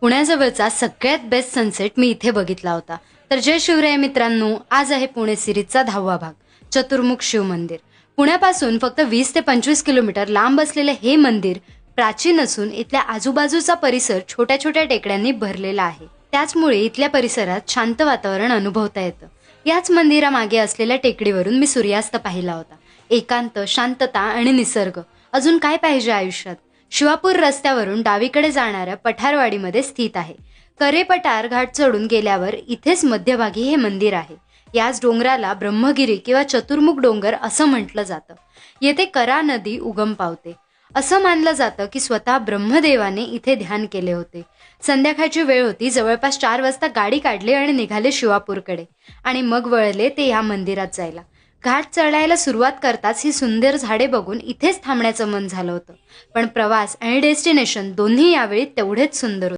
पुण्याजवळचा सगळ्यात best sunset मी इथे बघितला होता. तर जय शिवराय मित्रांनो आज आहे पुणे सिरीजचा दहावा भाग चतुर्मुख शिव मंदिर. पुण्यापासून फक्त वीस ते पंचवीस किलोमीटर लांब असलेले हे मंदिर प्राचीन असून इथल्या आजूबाजूचा परिसर छोट्या छोट्या टेकड्यांनी भरलेला आहे. त्याचमुळे इथल्या परिसरात शांत वातावरण अनुभवता येतं. याच मंदिरामागे असलेल्या टेकडीवरून मी सूर्यास्त पाहिला होता. एकांत शांतता आणि निसर्ग. अजून काय पाहिजे आयुष्यात? शिवापूर रस्त्यावरून डावीकडे जाणाऱ्या पठारवाडीमध्ये स्थित आहे. करे पठार घाट चढून गेल्यावर इथेच मध्यभागी हे मंदिर आहे. याच डोंगराला ब्रह्मगिरी किंवा चतुर्मुख डोंगर असं म्हटलं जातं. येथे करा नदी उगम पावते. असं मानलं जातं की स्वतः ब्रह्मदेवाने इथे ध्यान केले होते. संध्याकाळची वेळ होती जवळपास चार वाजता गाडी काढली आणि निघाले शिवापूरकडे. आणि मग वळले ते या मंदिरात जायला. घाट चढायला सुरुवात करताच ही सुंदर झाडे बघून इथेच थांबण्याचं मन झालं होतं. पण प्रवास आणि डेस्टिनेशन दोन्ही यावेळी तेवढेच सुंदर होते.